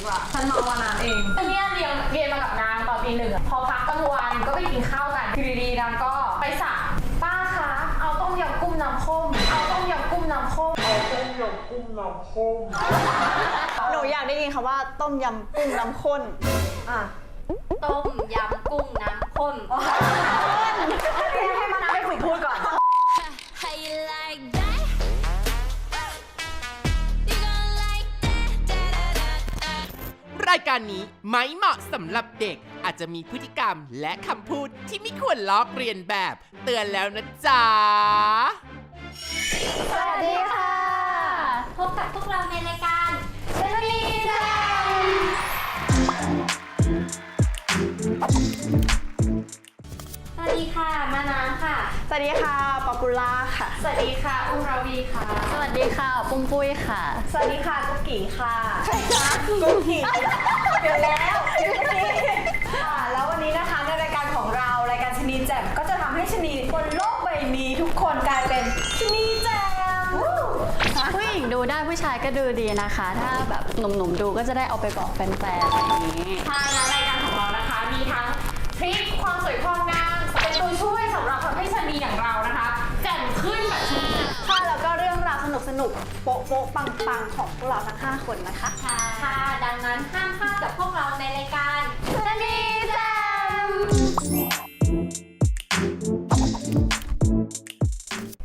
ดีกว่า ฉันเมาวานางเองเนี่ยเรียนเรียนมากับนางตอนปีหนึ่งอะพอพักกลางวันก็ไปกินข้าวกันคือดีๆนางก็ไปสั่งป้าคะเอาต้มยำกุ้งน้ำข้นเอาต้มยำกุ้งน้ำข้นหนูอยากได้ยินคำว่าต้มยำกุ้งน้ำข้นอะต้มยำกุ้งน้ำข้น รายการนี้ไม่เหมาะสำหรับเด็กอาจจะมีพฤติกรรมและคำพูดที่ไม่ควรลอกเรียนแบบ เตือนแล้วนะจ๊ะ สวัสดีค่ะ พบกับพวกเราใน ดีค่ะมาน้ำค่ะ สวัสดีค่ะป๊อปปูล่าค่ะ สวัสดีค่ะ อุราวีค่ะ สวัสดีค่ะ ปุ้มปุ้ยค่ะ สวัสดีค่ะกุ๊กกี้ค่ะใช่ค่ะกุ๊กกี้เดี๋ยวแล้วกุ๊กกี้ค่ะแล้ววันนี้นะคะในรายการของเรารายการชนีแจ่มก็จะทำให้ชนีบนโลกใบนี้ทุกคนกลายเป็นชนีแจ่มผู้หญิงดูได้ผู้ชายก็ดูดีนะคะ ถ้าแบบหนุ่มๆดูก็จะได้เอาไปบอกแฟนๆอะไรอย่างนี้ทางรายการของเรานะคะมีทั้งทริคความ สนุกสนุกๆโป๊ะโป๊ะปังปังๆของพวกเราทั้ง5คนนะคะ ค่ะ ดังนั้นห้ามพลาดกับพวกเราในรายการชนีแจม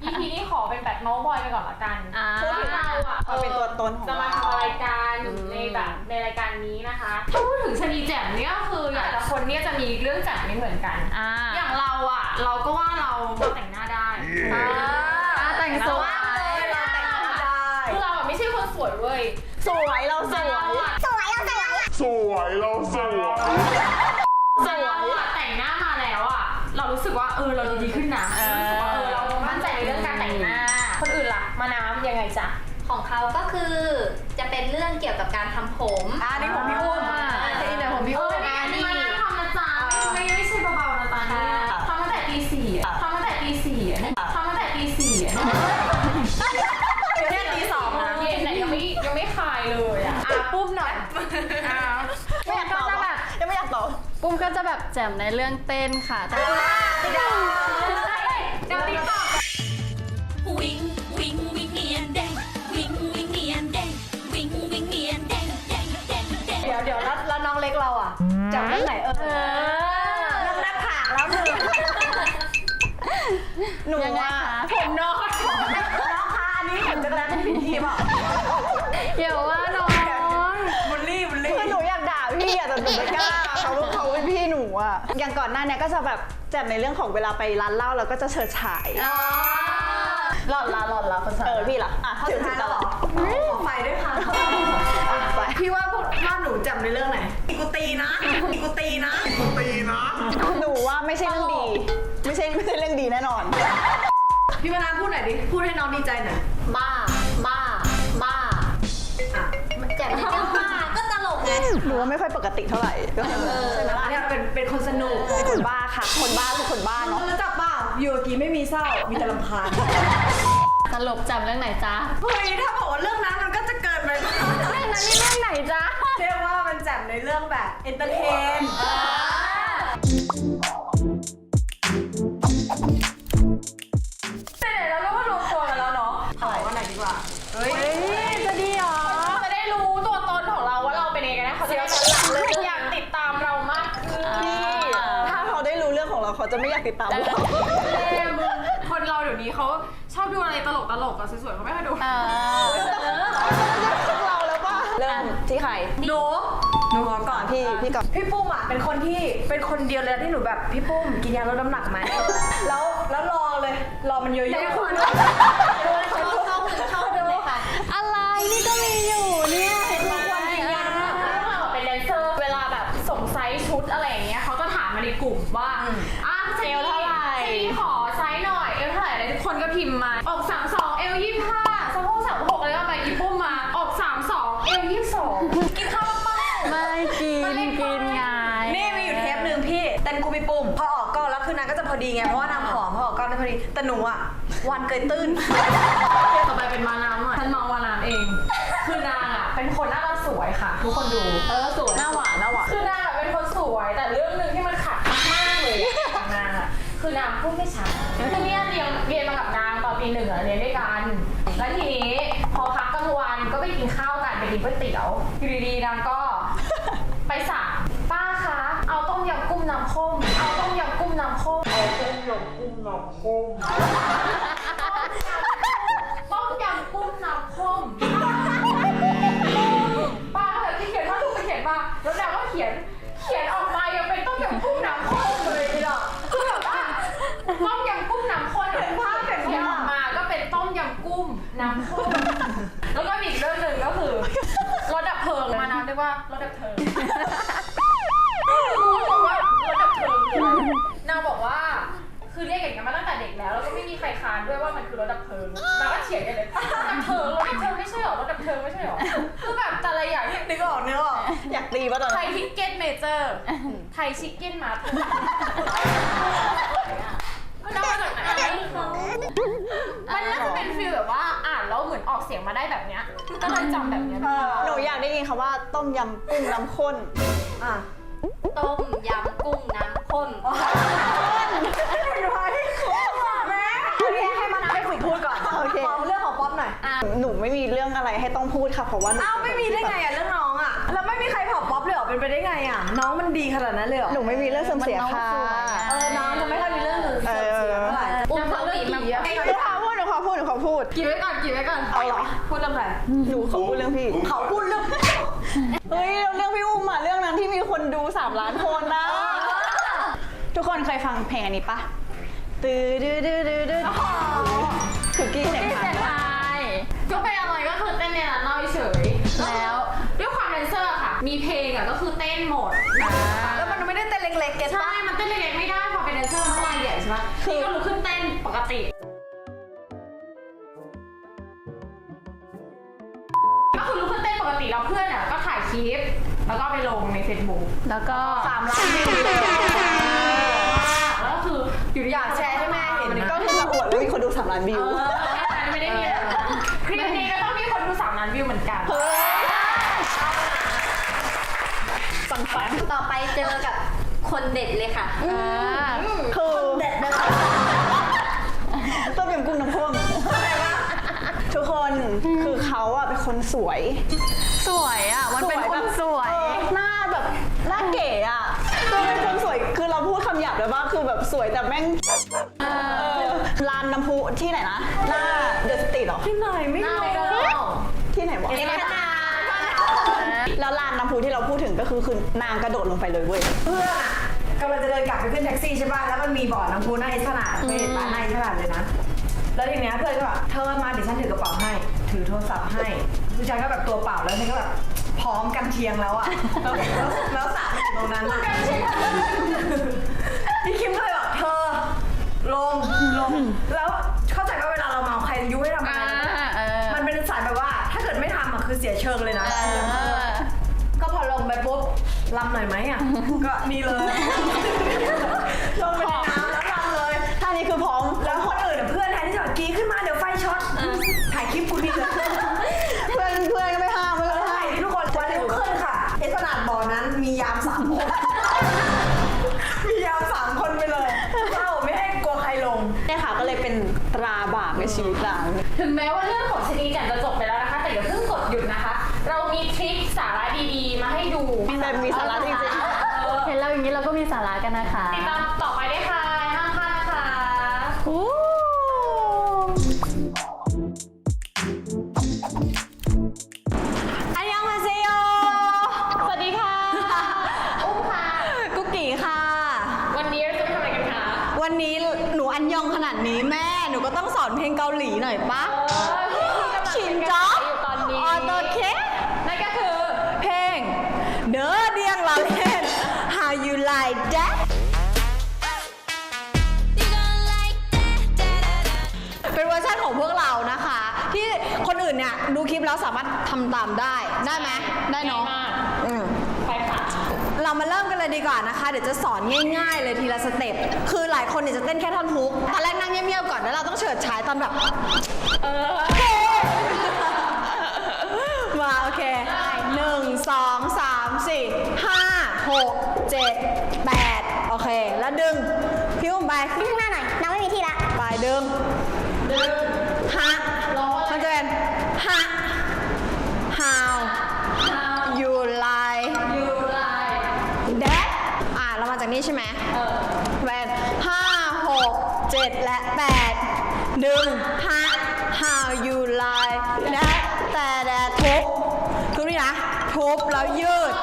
EP นี้ขอเป็นแบบเมาส์บอยไปก่อนละกันอ่า พูดถึงเราอะเอาเป็นตัวตนของจะมาเรา ทำอะไรกันในแบบในรายการนี้นะคะถ้าพูดถึงชนีแจ่มเนี่ยก็คือแต่ละคนเนี่ยจะมีเรื่องแจ่มไม่เหมือนกัน อ่าอย่างเราอะเราก็ว่าเราเราแต่งหน้าได้อ่าอ่าแต่งสวย สวยเว้ย สวยเราสวยเราอะสวยเราสวยแต่เราอะแต่งหน้ามาแล้วอะเรารู้สึกว่าเออเราดูดีขึ้นนะรู้สึกว่าเออเรามั่นใจในเรื่องการแต่งหน้า คนอื่นล่ะ มาน้ำยังไงจ๊ะ ของเขาก็คือจะเป็นเรื่องเกี่ยวกับการทำผมอ่านี่ของพี่อุ้มอ่าที่นี่ของพี่เออุ้อมเนี่ยนี่มาน้ำทำนะจ๊ะไม่ไม่ไม่ใช่เบาๆนะจ๊ะเนี่ยทำตั้งแต่ตีสี่อะทำตั้งแต่ตีสี่อะทำตั้งแต่ตีสี่ อยอะไม่อยากตอบก็จะแบบยังไม่อยากตอบปุ้มก็จะแบบแจ่มในเรื่องเต้นค่ะแต่ว่าเดี๋ยวติ๊กต็อก Wing, wing, wing, and dang. Wing, wing, and dang. Wing, wing, and dang, dang, dang, dang. เดี๋ยวเดี๋ยวแล้วแล้วน้องเล็กเราอะจำเรื่องไหนเออเรื่องหน้าผากแล้วหนึ่งหนูยังไงว่าคะ ผมน้อยน้องคะอันนี้ผมจะแล้วผิดที่เปล่า เดี๋ยว อะอย่างก่อนหน้าเนี้ก็จะแบบแจ่มในเรื่องของเวลาไปร้านเหล้าแล้วก็จะเฉิดฉาย หลอดละหลอดละคนสาเออพี่ล่ะอะเขาถึสุงดถึท้ายงแล้วเหรอขอไฟด้วยค่ะอะไปพี่ว่าพวกว่าหนูจำในเรื่องไหนกูตีนะกูตีนะ หนูว่าไม่ใช่เรื่องดี ไม่ใช่ไม่ใช่เรื่องดีแน่นอน พี่มานาพูดหน่อยดิ พูดให้น้องดีใจหน่อย บ้า บ้า บ้าอะแจ่มในเรื่องบ้าก็ตลกไงหนูว่าไม่ค่อยปกติเท่าไหร่ก็ใช่ไหมล่ะเนี่ย เป็นเป็นคนสนุกเป็นคนบ้าค่ะ คนบ้าคือคนบ้าเนาะรู้จักเปล่าอยู่กับกีไม่มีเศร้า มีแต่ลำพานสรุปแจ่มเรื่องไหนจ๊ะเฮ้ยถ้าบอกว่าเรื่องนั้นมันก็จะเกินไปมากเรื่องนั้นนี่เรื่องไหนจ๊ะเรียกว่ามันแจ่มในเรื่องแบบเอนเตอร์เทนแต่เราก็มารวมตัวกันแล้วเนาะขอวันไหนดีกว่า เฮ้ยจะดีเหรอจะได้รู้ตัวตนของเราว่าเราเป็นยังไงกันนะเขาจะได้หลังเลย ถ้าเขาได้รู้เรื่องของเราเขาจะไม่อยากติดตามเราเอ้ยมึงคนเราเดี๋ยวนี้เขาชอบดูอะไรตลกตลกๆอะสวยๆเขาไม่มาดูเออพวกเราแล้วป่ะเริ่มที่ใครหนูหนูขอก่อนพี่พี่ก่อนพี่ปุ้มอะเป็นคนที่เป็นคนเดียวเลยนะที่หนูแบบพี่ปุ้มกินยาลดน้ำหนักไหมแล้วแล้วรอเลยรอมันเยอะๆ อะเอลเท่าไหร่เอลขอไซส์หน่อยเอลเท่าไหร่แล้วทุกคนก็พิมพ์มา ออก32เอล25สะโพก36อะไรก็มาอีปุ้มมา ออก32เอล22กินข้าวเปล่าไม่กินกินไงนี่มีอยู่เทปหนึ่งพี่เต้นกูพี่ปุ้มพอออกกล้องแล้วคือนางก็จะพอดีไงเพราะว่านางผอมพอออกกล้องได้พอดี แต่หนูอะวันเกยตื้น ต่อไปเป็นมาน้ำหน่อยฉันเมาวาน้ำเอง คือนางอะ เป็นคนหน้าตาสวยค่ะ ทุกคนดู เออสวย หน้าหวานหน้าหวาน คือนางอะเป็นคนสวยแต่เรื่องหนึ่งที่มันขัดมากเลยของนางอะคือนางพูดไม่ชัดคือเนี่ยเรียนเรียนมากับนางตอนปีหนึ่งอะเรียนด้วยกัน แล้วทีนี้พอพักกลางวันก็ไปกินข้าวกันไปกินก๋วยเตี๋ยวอยู่ดีๆนางก็ ไปสั่งป้าคะ เอาต้มยำกุ้งน้ำข้มเอาต้มยำกุ้งน้ำข้ม เอาต้มยำกุ้งน้ำข้ม ถดับเพลิงรู้บอกว่ารถดับเพลิงคืออะไรนางบอกว่าคือเรียกอย่างนี้ยมาตั้งแต่เด็กแล้วแล้วก็ไม่มีใครค้านด้วยว่ามันคือรถดับเพลิงนางก็เถียงกันเลยรถดับเพลิงรถดับเพลิงไม่ใช่หรอรถดับเพลิงไม่ใช่หรอคือแบบแต่ละอย่างที่นึกออกนึกออกอยากตีป่ะตอนไทนั้นยทิกเก็ตเมเจอร์ไทยชิคเก้นมา ร์ทมันเอามาจากไหนมันน่าจะเป็นฟีลแบบว่าอ่านแล้วเหมือนออกเสียงมาได้แบบเนี้ยก็เลยจำแบบเนี้ยหนูอยากได้ยินคำว่าต้มยำกุ้งน้ำข้นอะต้มยำกุ้งน้ำข้นแม่ให้มานาไปฝึกพูดก่อนโอเคขอเรื่องของป๊อปหน่อยหนูไม่มีเรื่องอะไรให้ต้องพูดค่ะเพราะว่าหนูอ้าวไม่มีได้ไงอะเรื่องน้องอะแล้วไม่มีใครเผาป๊อปเลยเหรอเป็นไปได้ไงอะน้องมันดีขนาดนั้นเลยเหรอหนูไม่มีเรื่องเสื่อมเสียค่ะ พูดหนูขอพูดกี่ไว้ก่อนกี่ไว้ก่อนเอาเหรอ พูดเรื่องอะไรหนูขอพูดเรื่องพี่ เขาพูดเรื่องเฮ้ยเรื่องพี่อุ้มอะเรื่องนั้นที่มีคนดู3ล้านคนนะ ทุกคนเคยฟังเพลงอันนี้ปะตื้อดื้อดื้อดื้อดื้อคุกกี้เสียงพี่ไทเซยนไทยก็เป็นอะไรก็คือเต้นเนี่ยเล่าเฉยแล้ว ด้วยความแดนเซอร์อะค่ะ มีเพลงอะก็คือเต้นหมดแล้วมันไม่ได้เต้นเล็กๆเก็ตใช่ มันเต้นเล็กๆไม่ได้พอเป็นแดนเซอร์มันต้องลายใหญ่ใช่ปะพี่ก็ลุกขึ้นเต้นปกติ แล้วเพื่อนอะก็ถ่ายคลิป แล้วก็ไปลงในเฟซบุ๊กแล้วก็สามล้านวิวเลยแล้วก็คืออยู่ดีอยากแชร์ให้แม่เห็นนะก็คือจะอวดว่ามีคนดู3ล้านวิเอวอไม่ได้มีอะไรคลิปนี้ก็ต้องมีคนดูสามล้านวิวเหมือนกันปังปังต่อไปเจอกับคนเด็ดเลยค่ะคือต้มยำกุ้งน้ำข้นทุก คนคือเขาอะเป็นคนสวย สวยอะ มันเป็นคนสวย เออหน้าแบบหน้าเก๋อะคือเป็นคนสวย คือเราพูดคำหยาบเลยว่าคือแบบสวยแต่แม่งเออลานน้ำพุที่ไหนนะ หน้าเดอะสตรีทหรอ ที่ไหนไม่รู้ที่ไหนวะเอ็มนาแล้วลานน้ำพุที่เราพูดถึงก็คือคือนางกระโดดลงไปเลยเว้ย เพื่อนอะกำลังจะเดินกลับไปขึ้นแท็กซี่ใช่ป่ะ แล้วมันมีบ่อน้ำพุหน้าไอ้ขนาดไม่เห็นป่ะหน้าไอ้ขนาดเลยนะ แล้วทีเนี้ยเพื่อนก็แบบเธอมาเดี๋ยวฉันถือกระเป๋าให้ ถือโทรศัพท์ให้ผู้ชายก็แบบตัวเปล่าแล้วฉันก็แบบพร้อมกันเทียงแล้วอะแล้วแล้วแล้วสระอยู่ตรงนั้นอะพี่คิมก็เลยบอกเธอ ลงลง แล้วเข้าใจว่าเวลาเราเมาใครยุให้ทำอะไรอ่าเออ มันเป็นสายแบบว่า ถ้าเกิดไม่ทำอะคือเสียเชิงเลยนะ เออ ก็พอลงไปปุ๊บลำหน่อยไหมอะ ก็นี่เลย ลงไปในน้ ตราบาปในชีวิตเรา ถึงแม้ว่าเรื่องของชนีแจ่มจะจบไปแล้วนะคะ แต่อย่าเพิ่งกดหยุดนะคะ เรามีทริคสาระดีๆ มาให้ดูแต่มีสาระจริงเออเห็นเราอย่างนี้เราก็มีสาระกันนะคะ ติดตาม อันยองขนาดนี้แม่ หนูก็ต้องสอนเพลงเกาหลีหน่อยปะชินจ๊อบอยู่ตอนนี้ออโตเคนั่นก็คือเพลง เด้อเดียงเราเล่น How you like that เป็นเวอร์ชันของพวกเรานะคะ ที่คนอื่นเนี่ย ดูคลิปแล้วสามารถทำตามได้ ได้ไหมได้เนาะ ดีกว่านะคะ เดี๋ยวจะสอนง่ายๆ เลยทีละสเต็ป คือหลายคนเนี่ยจะเต้นแค่ท่อนฮุก ตอนแรกนั่งเงียบๆก่อน แล้วเราต้องเฉิดฉายตอนแบบ เออ มาโอเคเคหนึ่งสองสามสี่ห้าหกเจ็ดแปดโอเค แล้วดึงพี่อุ้มไปดึงข้างหน้าหน่อย น้องไม่มีที่ละ ไปดึง ดึงฮะมันจะเป็นฮะ 7 และ 8 1 5 how you lie และแต่แต่ทุบทุบนี่นะ ทุบแล้วยืด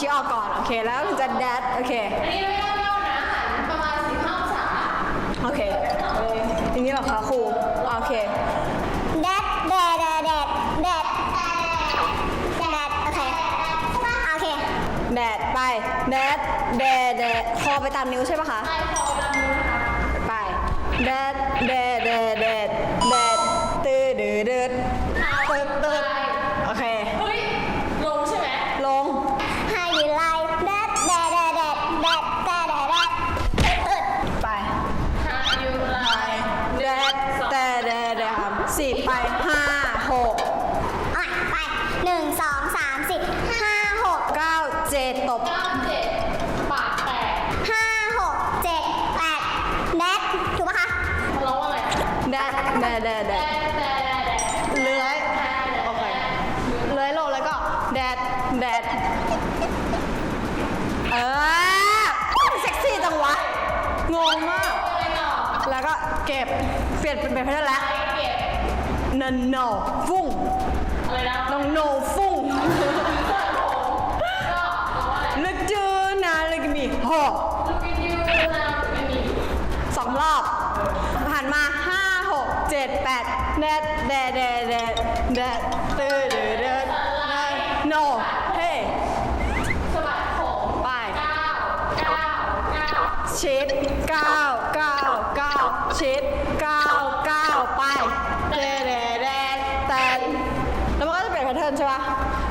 ชี้ออกเอาชี้ออกก่อน โอเค แล้วถึงจะแดดโอเค อันนี้ไม่ย่อๆนะหันประมาณ15องศาโอเคอย่างนี้เหรอคะครู โอเค แดดแดดแดดแดดแดดแดดโอเค โอเค แดดไป แดดแดดแดดคอไปตามนิ้วใช่ปะคะใต้คอดำมือนะคะไป แดดแดดแดดแดดแด ออเซ็กซี่จังวะ งงมาก แล้วก็เก็บ เปลี่ยนเป็นเพศแล้วนันโนฟุ้งอะไรนะน้องโนฟุ้งเปิดผมก็เอาอะไรลึกจือนาลึกมีหกสองรอบผ่านมาห้าหกเจ็ดแปดแดดแดดแดดแดดตื้อดือเดิน ชิดเก้าเก้าเก้าชิดเก้าเก้าไปเดเดเดแต่แล้วมันก็จะเปลี่ยนแพทเทิร์นใช่ปะ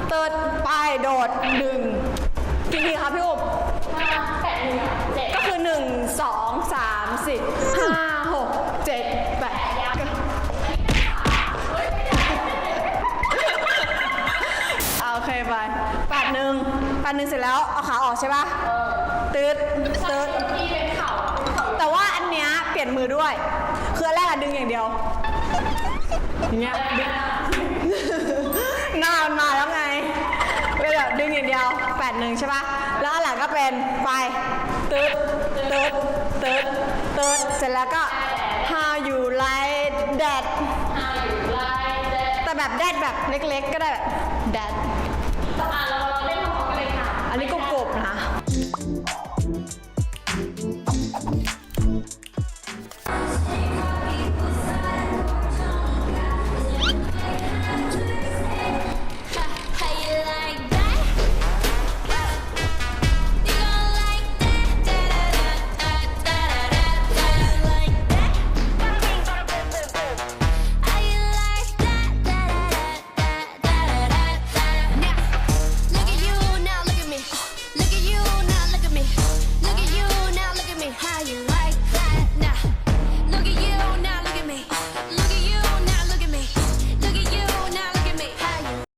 เติร์ดไปโดดดึงกี่ทีครับพี่อุ้มห้าแปดหนึ่งเจ็ดก็คือหนึ่งสองสามสี่ห้าหกเจ็ดแปดเก้าเอาโอเคไปแปดหนึ่งแปดหนึ่งเสร็จแล้วเอาขาออกใช่ปะ ตืดตืดที่เป็นเข่าเข่าแต่ว่าอันเนี้ยเปลี่ยนมือด้วย คืออันแรกอะดึงอย่างเดียวอย่างเงี้ยดึงหน้ามันมาแล้วไงเป็นแบบดึงอย่างเดียวแปดหนึ่งใช่ปะแล้วอันหลังก็เป็นไปตึ๊ดตึ๊ดตึ๊ดตึ๊ดเสร็จแล้วก็ how you like that หาอยู่ไล่เจ็ดแต่แบบแดดแบบเล็กๆ ก็ได้แบบ that